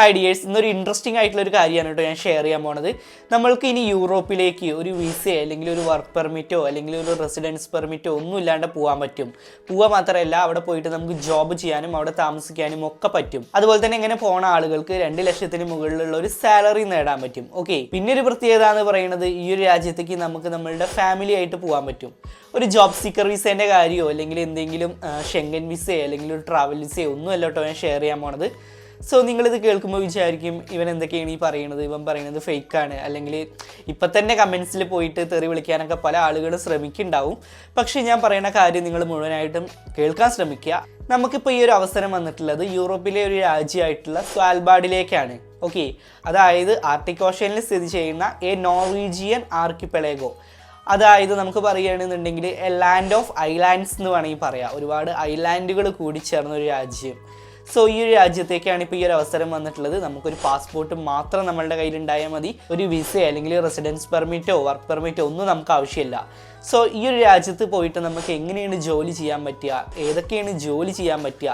Hi dears ഇന്നൊരു interesting ആയിട്ടുള്ള ഒരു കാര്യമാണ് കേട്ടോ ഞാൻ ഷെയർ ചെയ്യാൻ പോണത്. നമ്മൾക്ക് ഇനി യൂറോപ്പിലേക്ക് ഒരു വിസയോ അല്ലെങ്കിൽ ഒരു വർക്ക് പെർമിറ്റോ അല്ലെങ്കിൽ ഒരു റെസിഡൻസ് പെർമിറ്റോ ഒന്നും ഇല്ലാണ്ട് പോകാൻ പറ്റും. പോവാൻ മാത്രമല്ല അവിടെ പോയിട്ട് നമുക്ക് ജോബ് ചെയ്യാനും അവിടെ താമസിക്കാനും ഒക്കെ പറ്റും. അതുപോലെ തന്നെ ഇങ്ങനെ പോണ ആളുകൾക്ക് രണ്ട് ലക്ഷത്തിന് മുകളിലുള്ള ഒരു സാലറി നേടാൻ പറ്റും. ഓക്കെ പിന്നെ ഒരു പ്രത്യേകത എന്ന് പറയുന്നത് ഈ ഒരു രാജ്യത്തേക്ക് നമുക്ക് നമ്മളുടെ ഫാമിലി ആയിട്ട് പോകാൻ പറ്റും. ഒരു ജോബ് സീക്കർ വിസേന്റെ കാര്യമോ അല്ലെങ്കിൽ എന്തെങ്കിലും ഷെങ്കൻ വിസയോ അല്ലെങ്കിൽ ഒരു ട്രാവൽ വിസയോ ഒന്നും അല്ല കേട്ടോ ഞാൻ ഷെയർ ചെയ്യാൻ പോണത്. സോ നിങ്ങളിത് കേൾക്കുമ്പോൾ വിചാരിക്കും ഇവൻ എന്തൊക്കെയാണ് ഈ പറയുന്നത്? ഇവൻ പറയുന്നത് ഫേക്കാണ് അല്ലെങ്കിൽ ഇപ്പം തന്നെ കമൻസിൽ പോയിട്ട് തെറി വിളിക്കാനൊക്കെ പല ആളുകളും ശ്രമിക്കുന്നുണ്ടാവും പക്ഷേ ഞാൻ പറയുന്ന കാര്യം നിങ്ങൾ മുഴുവനായിട്ടും കേൾക്കാൻ ശ്രമിക്കുക. നമുക്കിപ്പോൾ ഈ ഒരു അവസരം വന്നിട്ടുള്ളത് യൂറോപ്പിലെ ഒരു രാജ്യമായിട്ടുള്ള സ്വാൽബാഡിലേക്കാണ്. ഓക്കെ അതായത് ആർട്ടിക് ഓഷ്യനിൽ സ്ഥിതി ചെയ്യുന്ന എ നോർവീജിയൻ ആർക്കിപ്പെളേഗോ അതായത് നമുക്ക് പറയുകയാണെന്നുണ്ടെങ്കിൽ എ ലാൻഡ് ഓഫ് ഐലാൻഡ്സ് എന്ന് വേണമെങ്കിൽ പറയാം. ഒരുപാട് ഐലാൻഡുകൾ കൂടി ചേർന്ന ഒരു രാജ്യം. സോ ഈ ഒരു രാജ്യത്തേക്കാണ് ഇപ്പോൾ ഈ ഒരു അവസരം വന്നിട്ടുള്ളത്. നമുക്കൊരു പാസ്പോർട്ട് മാത്രം നമ്മളുടെ കയ്യിൽ ഉണ്ടായാൽ മതി. ഒരു വിസ അല്ലെങ്കിൽ റെസിഡൻസ് പെർമിറ്റോ വർക്ക് പെർമിറ്റോ ഒന്നും നമുക്ക് ആവശ്യമില്ല. സോ ഈ ഒരു രാജ്യത്ത് പോയിട്ട് നമുക്ക് എങ്ങനെയാണ് ജോലി ചെയ്യാൻ പറ്റുക? ഏതൊക്കെയാണ് ജോലി ചെയ്യാൻ പറ്റുക?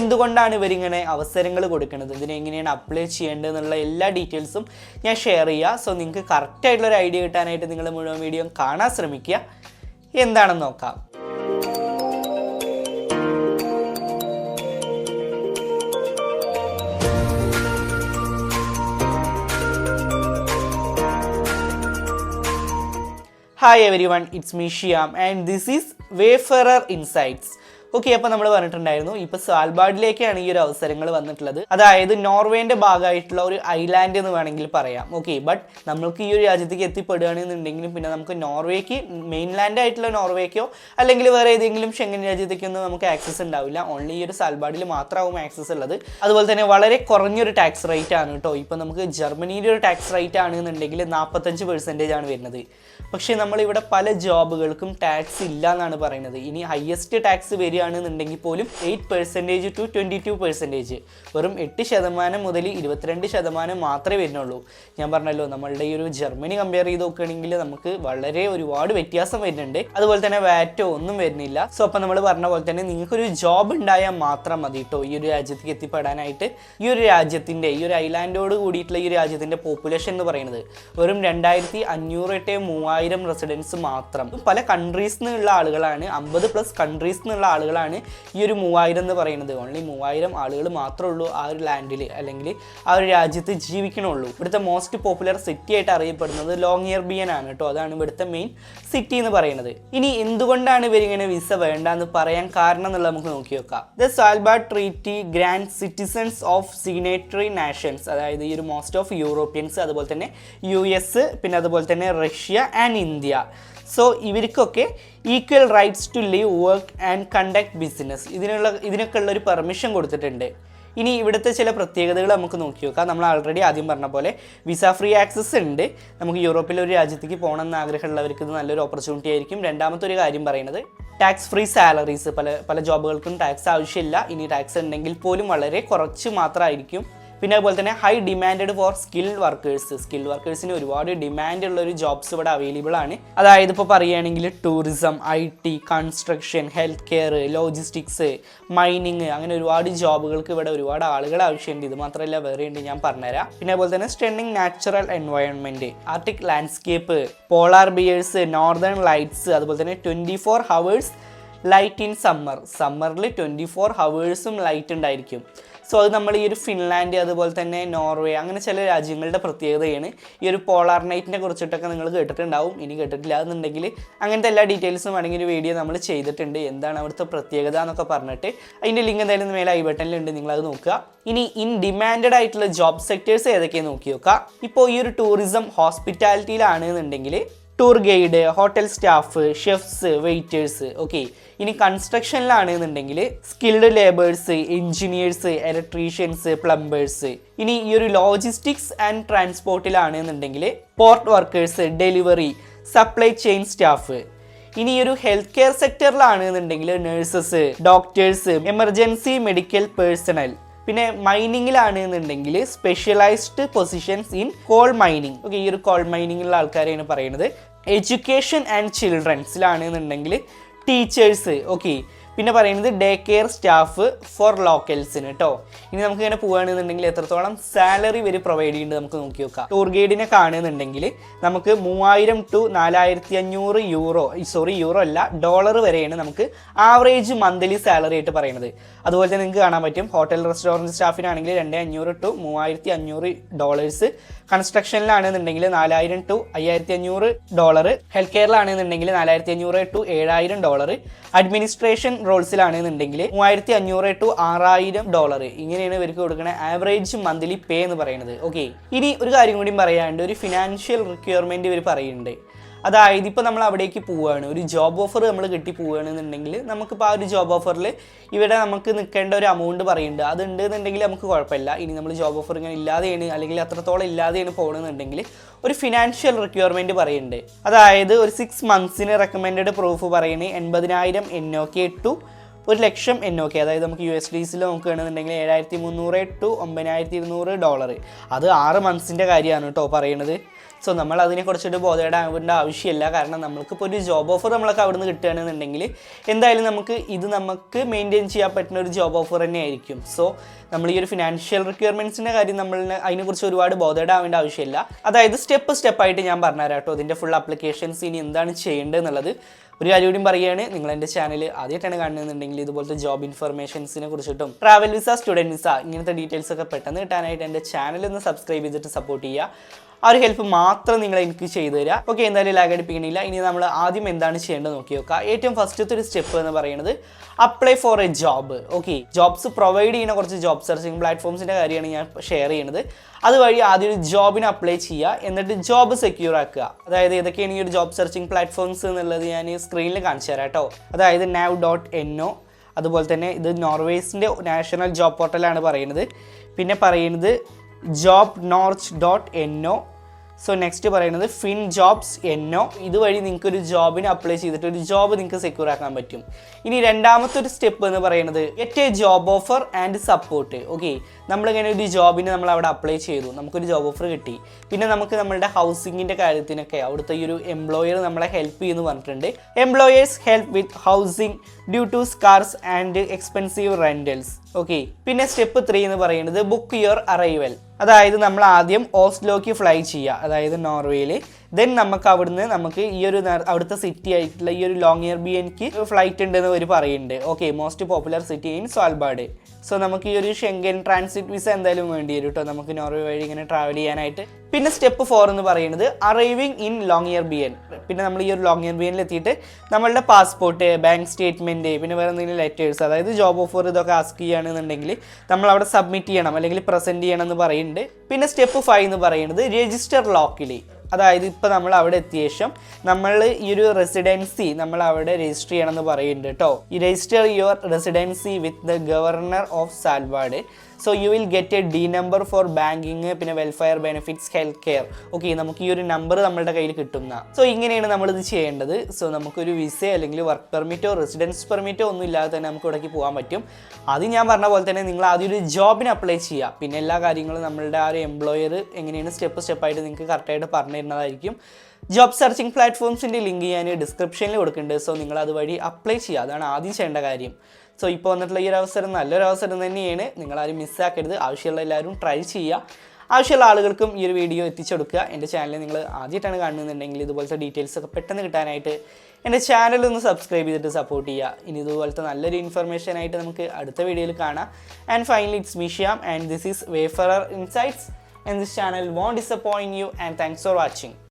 എന്തുകൊണ്ടാണ് ഇവരിങ്ങനെ അവസരങ്ങൾ കൊടുക്കുന്നത്? ഇതിനെങ്ങനെയാണ് അപ്ലൈ ചെയ്യേണ്ടത് എന്നുള്ള എല്ലാ ഡീറ്റെയിൽസും ഞാൻ ഷെയർ ചെയ്യുക സോ നിങ്ങൾക്ക് കറക്റ്റായിട്ടുള്ളൊരു ഐഡിയ കിട്ടാനായിട്ട് നിങ്ങൾ മുഴുവൻ വീഡിയോ കാണാൻ ശ്രമിക്കുക. എന്താണെന്ന് നോക്കാം. Hi everyone, it's me Shyam and this is Wayfarer Insights. Okay അപ്പോൾ നമ്മൾ പറഞ്ഞിട്ടുണ്ടായിരുന്നു ഇപ്പോൾ സാൽബാഡിലേക്കാണ് ഈ ഒരു അവസരങ്ങൾ വന്നിട്ടുള്ളത്. അതായത് നോർവേന്റെ ഭാഗമായിട്ടുള്ള ഒരു ഐലാൻഡ് എന്ന് വേണമെങ്കിൽ പറയാം. ഓക്കെ ബട്ട് നമ്മൾക്ക് ഈ ഒരു രാജ്യത്തേക്ക് എത്തിപ്പെടുകയാണെന്നുണ്ടെങ്കിലും പിന്നെ നമുക്ക് നോർവേക്ക് മെയിൻലാൻഡ് ആയിട്ടുള്ള നോർവേക്കോ അല്ലെങ്കിൽ വേറെ ഏതെങ്കിലും ഷെങ്കൻ രാജ്യത്തേക്കൊന്നും നമുക്ക് ആക്സസ് ഉണ്ടാവില്ല. ഓൺലി ഈ ഒരു സാൽബാഡിൽ മാത്രമാവും ആക്സസ് ഉള്ളത്. അതുപോലെ തന്നെ വളരെ കുറഞ്ഞൊരു ടാക്സ് റേറ്റ് ആണ് കേട്ടോ ഇപ്പോൾ നമുക്ക് ജർമ്മനിയുടെ ഒരു ടാക്സ് റേറ്റ് ആണെന്നുണ്ടെങ്കിൽ നാൽപ്പത്തഞ്ച് പെർസെന്റേജ് ആണ് വരുന്നത്. പക്ഷേ നമ്മളിവിടെ പല ജോബുകൾക്കും ടാക്സ് ഇല്ല എന്നാണ് പറയുന്നത്. ഇനി ഹയസ്റ്റ് ടാക്സ് വരികയാണെന്നുണ്ടെങ്കിൽ പോലും eight percentage to twenty two percentage വെറും എട്ട് ശതമാനം മുതൽ ഇരുപത്തിരണ്ട് ശതമാനം മാത്രമേ വരുന്നുള്ളൂ. ഞാൻ പറഞ്ഞല്ലോ നമ്മളുടെ ഈ ഒരു ജർമ്മനി കമ്പയർ ചെയ്ത് നോക്കുകയാണെങ്കിൽ നമുക്ക് വളരെ ഒരുപാട് വ്യത്യാസം വരുന്നുണ്ട്. അതുപോലെ തന്നെ വാറ്റോ ഒന്നും വരുന്നില്ല. സോ അപ്പം നമ്മൾ പറഞ്ഞ പോലെ തന്നെ നിങ്ങൾക്കൊരു ജോബ് ഉണ്ടായാൽ മാത്രം മതി കേട്ടോ ഈ ഒരു രാജ്യത്തേക്ക് എത്തിപ്പെടാനായിട്ട്. ഈ ഒരു രാജ്യത്തിന്റെ ഈ ഒരു ഐലാൻഡോട് കൂടിയിട്ടുള്ള ഈ രാജ്യത്തിന്റെ പോപ്പുലേഷൻ എന്ന് പറയുന്നത് വെറും രണ്ടായിരത്തി അഞ്ഞൂറ് എട്ട് മൂവായിരം റെസിഡൻസ് മാത്രം. പല കൺട്രീസ് നിന്നുള്ള ആളുകളാണ് അമ്പത് പ്ലസ് കൺട്രീസ് നിന്നുള്ള ആളുകളാണ് ഈ ഒരു മൂവായിരം എന്ന് പറയുന്നത്. ഓൺലി മൂവായിരം ആളുകൾ മാത്രമേ ഉള്ളൂ ആ ഒരു ലാൻഡിൽ അല്ലെങ്കിൽ ആ ഒരു രാജ്യത്ത് ജീവിക്കണുള്ളൂ. ഇവിടുത്തെ മോസ്റ്റ് പോപ്പുലർ സിറ്റി ആയിട്ട് അറിയപ്പെടുന്നത് ലോങ് ഇയർ ബിയൻ ആണ് കേട്ടോ. അതാണ് ഇവിടുത്തെ മെയിൻ സിറ്റി എന്ന് പറയുന്നത്. ഇനി എന്തുകൊണ്ടാണ് ഇവരിങ്ങനെ വിസ വേണ്ട എന്ന് പറയാൻ കാരണം എന്നുള്ളത് നമുക്ക് നോക്കി നോക്കാം the Svalbard treaty grant citizens of signatory nations അതായത് ഈ ഒരു മോസ്റ്റ് ഓഫ് യൂറോപ്യൻസ് അതുപോലെ തന്നെ യു എസ് പിന്നെ അതുപോലെ തന്നെ റഷ്യ ആൻഡ് ഇന്ത്യ സോ ഇവർക്കൊക്കെ equal rights to live work and conduct business ഇതിനുള്ള ഇതിനൊക്കെ ഉള്ളൊരു പെർമിഷൻ കൊടുത്തിട്ടുണ്ട്. ഇനി ഇവിടുത്തെ ചില പ്രത്യേകതകൾ നമുക്ക് നോക്കി നോക്കാം. നമ്മൾ ആൾറെഡി ആദ്യം പറഞ്ഞ പോലെ വിസ ഫ്രീ ആക്സസ് ഉണ്ട്. നമുക്ക് യൂറോപ്പിലെ ഒരു രാജ്യത്തേക്ക് പോകണമെന്ന് ആഗ്രഹമുള്ളവർക്ക് ഇത് നല്ലൊരു ഓപ്പർച്യൂണിറ്റി ആയിരിക്കും. രണ്ടാമത്തെ ഒരു കാര്യം പറയുന്നത് ടാക്സ് ഫ്രീ സാലറീസ് പല പല ജോബുകൾക്കും ടാക്സ് ആവശ്യമില്ല. ഇനി ടാക്സ് ഉണ്ടെങ്കിൽ പോലും വളരെ കുറച്ച് മാത്രമായിരിക്കും പിന്നെ അതുപോലെ തന്നെ high demand for skill workers skill വർക്കേഴ്സിന് ഒരുപാട് ഡിമാൻഡ് ഉള്ള ഒരു ജോബ്സ് ഇവിടെ അവൈലബിൾ ആണ്. അതായത് ഇപ്പോൾ പറയുകയാണെങ്കിൽ tourism I T construction health care logistics mining അങ്ങനെ ഒരുപാട് ജോബുകൾക്ക് ഇവിടെ ഒരുപാട് ആളുകൾ ആവശ്യമുണ്ട്. ഇത് മാത്രമല്ല വേറെ ഉണ്ട് ഞാൻ പറഞ്ഞുതരാം. പിന്നെ അതുപോലെ തന്നെ standing natural environment arctic landscape polar bears northern lights അതുപോലെ തന്നെ twenty four hours light in summer സമ്മറിൽ twenty four ഹവേഴ്സും ലൈറ്റ് ഉണ്ടായിരിക്കും. സോ അത് നമ്മൾ ഈ ഒരു ഫിൻലാൻഡ് അതുപോലെ തന്നെ നോർവേ അങ്ങനെ ചില രാജ്യങ്ങളുടെ പ്രത്യേകതയാണ്. ഈ ഒരു പോളാർ നൈറ്റിനെ കുറിച്ചിട്ടൊക്കെ നിങ്ങൾ കേട്ടിട്ടുണ്ടാവും. ഇനി കേട്ടിട്ടില്ല എന്നുണ്ടെങ്കിൽ അങ്ങനത്തെ എല്ലാ ഡീറ്റെയിൽസും വേണമെങ്കിൽ ഒരു വീഡിയോ നമ്മൾ ചെയ്തിട്ടുണ്ട്. എന്താണ് അവിടുത്തെ പ്രത്യേകത എന്നൊക്കെ പറഞ്ഞിട്ട്. അതിന്റെ ലിങ്ക് എന്തായാലും മേലെ ഐ ബട്ടണിലുണ്ട് നിങ്ങളത് നോക്കുക. ഇനി ഇൻ ഡിമാൻഡഡ് ആയിട്ടുള്ള ജോബ് സെക്ടേഴ്സ് ഏതൊക്കെയാണ് നോക്കി നോക്കുക ഇപ്പോൾ ഈ ഒരു ടൂറിസം ഹോസ്പിറ്റാലിറ്റിയിലാണ് എന്നുണ്ടെങ്കിൽ tour guide hotel staff chefs waiters okay ഇനി കൺസ്ട്രക്ഷനിലാണ് എന്നുണ്ടെങ്കിൽ skilled labours engineers electricians plumbers ഇനി ഈ ഒരു ലോജിസ്റ്റിക്സ് ആൻഡ് ട്രാൻസ്പോർട്ടിലാണ് എന്നുണ്ടെങ്കിൽ port workers delivery supply chain staff ഇനി ഈ ഒരു ഹെൽത്ത് കെയർ സെക്ടറിലാണ് എന്നുണ്ടെങ്കിൽ nurses doctors emergency medical personnel പിന്നെ മൈനിങ്ങിലാണ് എന്നുണ്ടെങ്കിൽ specialized positions in coal mining okay ഈ ഒരു കോൾ മൈനിങ്ങിലുള്ള ആൾക്കാരെയാണ് പറയുന്നത്. എഡ്യൂക്കേഷൻ ആൻഡ് ചിൽഡ്രൻസിലാണ് എന്നുണ്ടെങ്കിൽ ടീച്ചേഴ്സ് ഓക്കെ പിന്നെ പറയുന്നത് ഡേ കെയർ സ്റ്റാഫ് ഫോർ ലോക്കൽസിന് കേട്ടോ ഇനി നമുക്ക് ഇങ്ങനെ പോവുകയാണെന്നുണ്ടെങ്കിൽ എത്രത്തോളം സാലറി വരെ പ്രൊവൈഡ് ചെയ്യുന്നുണ്ട് നമുക്ക് നോക്കി നോക്കാം. ടൂർ ഗൈഡിനെ കാണുന്നുണ്ടെങ്കിൽ നമുക്ക് മൂവായിരം ടു നാലായിരത്തി അഞ്ഞൂറ് യൂറോ സോറി യൂറോ അല്ല ഡോളർ വരെയാണ് നമുക്ക് ആവറേജ് മന്ത്ലി സാലറി ആയിട്ട് പറയുന്നത്. അതുപോലെ തന്നെ നിങ്ങൾക്ക് കാണാൻ പറ്റും ഹോട്ടൽ റെസ്റ്റോറന്റ് സ്റ്റാഫിനാണെങ്കിൽ രണ്ട് അഞ്ഞൂറ് ടു മൂവായിരത്തി അഞ്ഞൂറ് ഡോളേഴ്സ് കൺസ്ട്രക്ഷനിലാണെന്നുണ്ടെങ്കിൽ നാലായിരം ടു അയ്യായിരത്തി അഞ്ഞൂറ് ഡോളർ ഹെൽത്ത് കെയറിലാണെന്നുണ്ടെങ്കിൽ നാലായിരത്തി അഞ്ഞൂറ് ടു ഏഴായിരം ഡോളർ അഡ്മിനിസ്ട്രേഷൻ റോൾസിലാണെന്നുണ്ടെങ്കിൽ മൂവായിരത്തി അഞ്ഞൂറ് ടു ആറായിരം ഡോളർ. ഇങ്ങനെയാണ് ഇവർക്ക് കൊടുക്കുന്ന ആവറേജ് മന്ത്ലി പേ എന്ന് പറയുന്നത്. ഓക്കെ ഇനി ഒരു കാര്യം കൂടി പറയാണ്ട് ഒരു ഫിനാൻഷ്യൽ റിക്വയർമെന്റ് ഇവർ പറയുന്നുണ്ട്. അതായത് ഇപ്പോൾ നമ്മൾ അവിടേക്ക് പോവുകയാണ് ഒരു ജോബ് ഓഫർ നമ്മൾ കിട്ടി പോവുകയാണെന്നുണ്ടെങ്കിൽ നമുക്കിപ്പോൾ ആ ഒരു ജോബ് ഓഫറിൽ ഇവിടെ നമുക്ക് നിൽക്കേണ്ട ഒരു എമൗണ്ട് പറയുന്നുണ്ട്. അത് ഉണ്ട് എന്നുണ്ടെങ്കിൽ നമുക്ക് കുഴപ്പമില്ല. ഇനി നമ്മൾ ജോബ് ഓഫർ ഇങ്ങനെ ഇല്ലാതെയാണ് അല്ലെങ്കിൽ അത്രത്തോളം ഇല്ലാതെയാണ് പോകണമെന്നുണ്ടെങ്കിൽ ഒരു ഫിനാൻഷ്യൽ റിക്വയർമെന്റ് പറയുന്നുണ്ട്. അതായത് ഒരു സിക്സ് മന്ത്സിന് റെക്കമെൻഡ് പ്രൂഫ് പറയുന്നത് എൺപതിനായിരം എൻ ഒ കെ ടു ഒരു ലക്ഷം എൻ ഒ അതായത് നമുക്ക് യു എസ് ഡീസിൽ നോക്കുകയാണെന്നുണ്ടെങ്കിൽ ഏഴായിരത്തി മുന്നൂറ് ടു ഒമ്പതിനായിരത്തി ഇരുന്നൂറ് ഡോളർ അത് ആറ് മന്ത്സിന്റെ കാര്യമാണ് കേട്ടോ പറയുന്നത് സോ നമ്മൾ അതിനെക്കുറിച്ചൊരു ബോധേടാവേണ്ട ആവശ്യമില്ല. കാരണം നമുക്കിപ്പോൾ ഒരു ജോബ് ഓഫർ നമ്മളൊക്കെ അവിടെ നിന്ന് കിട്ടുകയാണെന്നുണ്ടെങ്കിൽ എന്തായാലും നമുക്ക് ഇത് നമുക്ക് മെയിന്റെയിൻ ചെയ്യാൻ പറ്റുന്ന ഒരു ജോബ് ഓഫർ തന്നെ ആയിരിക്കും. സോ നമ്മൾ ഈ ഒരു ഫിനാൻഷ്യൽ റിക്വയർമെന്റ്സിന്റെ കാര്യം നമ്മൾ അതിനെക്കുറിച്ച് ഒരുപാട് ബോധേടാവേണ്ട ആവശ്യമില്ല. അതായത് സ്റ്റെപ്പ് സ്റ്റെപ്പായിട്ട് ഞാൻ പറഞ്ഞുതരാം കേട്ടോ ഇതിന്റെ ഫുൾ അപ്ലിക്കേഷൻസ് ഇനി എന്താണ് ചെയ്യേണ്ടത് എന്നുള്ളത്. ഒരു കാര്യം കൂടി പറയുകയാണ്. നിങ്ങൾ എന്റെ ചാനൽ ആദ്യമായിട്ടാണ് കാണുന്നുണ്ടെങ്കിൽ ഇതുപോലത്തെ ജോബ് ഇൻഫർമേഷൻസിനെ കുറിച്ചിട്ടും ട്രാവൽ വിസ സ്റ്റുഡന്റ് വിസ ഇങ്ങനത്തെ ഡീറ്റെയിൽസ് ഒക്കെ പെട്ടെന്ന് കിട്ടാനായിട്ട് എന്റെ ചാനൽ ഒന്ന് സബ്സ്ക്രൈബ് ചെയ്തിട്ട് സപ്പോർട്ട് ചെയ്യുക. ആ ഒരു ഹെൽപ്പ് മാത്രം നിങ്ങൾ എനിക്ക് ചെയ്തു തരിക ഓക്കെ എന്തായാലും ലാഗ് അടിപ്പിക്കണില്ല. ഇനി നമ്മൾ ആദ്യം എന്താണ് ചെയ്യേണ്ടത് നോക്കി നോക്കുക ഏറ്റവും ഫസ്റ്റത്തെ ഒരു സ്റ്റെപ്പ് എന്ന് പറയുന്നത് apply for a job okay jobs provide ചെയ്യുന്ന കുറച്ച് ജോബ് സെർച്ചിങ് പ്ലാറ്റ്ഫോംസിന്റെ കാര്യമാണ് ഞാൻ ഷെയർ ചെയ്യുന്നത്. അതുവഴി ആദ്യം ഒരു ജോബിന് അപ്ലൈ ചെയ്യുക. എന്നിട്ട് ജോബ് സെക്യൂർ ആക്കുക. അതായത് ഏതൊക്കെയാണ് ഈ ഒരു ജോബ് സെർച്ചിങ് പ്ലാറ്റ്ഫോംസ് എന്നുള്ളത് ഞാൻ സ്ക്രീനിൽ കാണിച്ചു തരാം കേട്ടോ. അതായത് നാവ് ഡോട്ട് ഒ അതുപോലെ തന്നെ ഇത് നോർവേസിന്റെ നാഷണൽ ജോബ് പോർട്ടലാണ് പറയുന്നത്. പിന്നെ പറയുന്നത് job norge dot N O so next പറയുന്നത് ഫിൻ ജോബ്സ് എന്നോ ഇതുവഴി നിങ്ങൾക്ക് ഒരു ജോബിന് അപ്ലൈ ചെയ്തിട്ട് ഒരു ജോബ് നിങ്ങൾക്ക് സെക്യൂർ ആക്കാൻ പറ്റും. ഇനി രണ്ടാമത്തെ ഒരു സ്റ്റെപ്പ് എന്ന് പറയുന്നത് get a job offer and support okay നമ്മളിങ്ങനെ ഒരു ജോബിന് നമ്മൾ അവിടെ അപ്ലൈ ചെയ്തു. നമുക്കൊരു ജോബ് ഓഫർ കിട്ടി. പിന്നെ നമുക്ക് നമ്മളുടെ ഹൗസിങ്ങിന്റെ കാര്യത്തിനൊക്കെ അവിടുത്തെ ഈ ഒരു എംപ്ലോയർ നമ്മളെ ഹെൽപ്പ് ചെയ്യുന്നു പറഞ്ഞിട്ടുണ്ട്. Employers help with housing due to scarce and expensive rentals okay പിന്നെ സ്റ്റെപ്പ് ത്രീ എന്ന് പറയുന്നത് ബുക്ക് യുവർ അറൈവൽ അതായത് നമ്മൾ ആദ്യം ഓസ്ലോക്ക് ഫ്ലൈ ചെയ്യുക. അതായത് നോർവേയിൽ ദെൻ നമുക്ക് അവിടുന്ന് നമുക്ക് ഈ ഒരു അവിടുത്തെ സിറ്റി ആയിട്ടുള്ള ഈ ഒരു ലോങ് ഇയർ ബി എനിക്ക് ഫ്ലൈറ്റ് ഉണ്ടെന്ന് അവർ പറയുന്നുണ്ട് okay most popular city in Svalbard so നമുക്ക് ഈ ഒരു ഷെങ്കൻ ട്രാൻസിറ്റ് വിസ എന്തായാലും വേണ്ടി വരും കേട്ടോ നമുക്ക് നോർവേ വഴി ഇങ്ങനെ ട്രാവൽ ചെയ്യാനായിട്ട്. പിന്നെ സ്റ്റെപ്പ് ഫോർ എന്ന് പറയുന്നത് arriving in long year B N പിന്നെ നമ്മൾ ഈ ഒരു ലോങ് ഇയർ ബി എനിൽ എത്തിയിട്ട് നമ്മളുടെ പാസ്പോർട്ട് ബാങ്ക് സ്റ്റേറ്റ്മെന്റ് പിന്നെ വേറെ എന്തെങ്കിലും ലെറ്റേഴ്സ് അതായത് ജോബ് ഓഫർ ഇതൊക്കെ ആസ്ക് ചെയ്യുകയാണെന്നുണ്ടെങ്കിൽ നമ്മൾ അവിടെ സബ്മിറ്റ് ചെയ്യണം അല്ലെങ്കിൽ പ്രസന്റ് ചെയ്യണം എന്ന് പറയുന്നുണ്ട് പിന്നെ സ്റ്റെപ്പ് ഫൈവ് എന്ന് പറയുന്നത് രജിസ്റ്റർ ലോക്കലി അതായത് ഇപ്പോൾ നമ്മൾ അവിടെ എത്തിയ ശേഷം നമ്മൾ ഈ ഒരു റെസിഡൻസി നമ്മൾ അവിടെ രജിസ്റ്റർ ചെയ്യണം എന്ന് പറയുന്നുണ്ട് കേട്ടോ ഈ register your residency with the governor of Svalbard so you will get a D number for banking പിന്നെ welfare benefits health care okay നമുക്ക് ഈ ഒരു നമ്പർ നമ്മളുടെ കയ്യിൽ കിട്ടുന്ന. സോ ഇങ്ങനെയാണ് നമ്മളിത് ചെയ്യേണ്ടത്. സോ നമുക്കൊരു വിസ അല്ലെങ്കിൽ വർക്ക് പെർമിറ്റോ റെസിഡൻസ് പെർമിറ്റോ ഒന്നും ഇല്ലാതെ തന്നെ നമുക്ക് ഇവിടേക്ക് പോകാൻ പറ്റും. അത് ഞാൻ പറഞ്ഞ പോലെ തന്നെ നിങ്ങൾ ആദ്യം ഒരു ജോബിന് അപ്ലൈ ചെയ്യുക. പിന്നെ എല്ലാ കാര്യങ്ങളും നമ്മളുടെ ആ ഒരു എംപ്ലോയർ എങ്ങനെയാണ് സ്റ്റെപ്പ് സ്റ്റെപ്പായിട്ട് നിങ്ങൾക്ക് കറക്റ്റായിട്ട് പറഞ്ഞു തരുന്നതായിരിക്കും ജോബ് സെർച്ചിങ് പ്ലാറ്റ്ഫോംസിന്റെ ലിങ്ക് ഞാൻ ഡിസ്ക്രിപ്ഷനിൽ കൊടുക്കുന്നുണ്ട്. സോ നിങ്ങൾ അതുവഴി അപ്ലൈ ചെയ്യുക. അതാണ് ആദ്യം ചെയ്യേണ്ട കാര്യം. സോ ഇപ്പോൾ വന്നിട്ടുള്ള ഈ ഒരു അവസരം നല്ലൊരു അവസരം തന്നെയാണ്. നിങ്ങളാരും മിസ്സാക്കരുത് ആവശ്യമുള്ള എല്ലാവരും ട്രൈ ചെയ്യുക. ആവശ്യമുള്ള ആളുകൾക്കും ഈ ഒരു വീഡിയോ എത്തിച്ചു കൊടുക്കുക എന്റെ ചാനൽ നിങ്ങൾ ആദ്യമായിട്ടാണ് കാണുന്നുണ്ടെങ്കിൽ ഇതുപോലത്തെ ഡീറ്റെയിൽസ് ഒക്കെ പെട്ടെന്ന് കിട്ടാനായിട്ട് എന്റെ ചാനൽ ഒന്ന് സബ്സ്ക്രൈബ് ചെയ്തിട്ട് സപ്പോർട്ട് ചെയ്യുക. ഇനി ഇതുപോലത്തെ നല്ലൊരു ഇൻഫർമേഷൻ ആയിട്ട് നമുക്ക് അടുത്ത വീഡിയോയിൽ കാണാം. And finally it's മിഷ്യാം and this is Wayfarer Insights and this channel won't disappoint you and thanks for watching.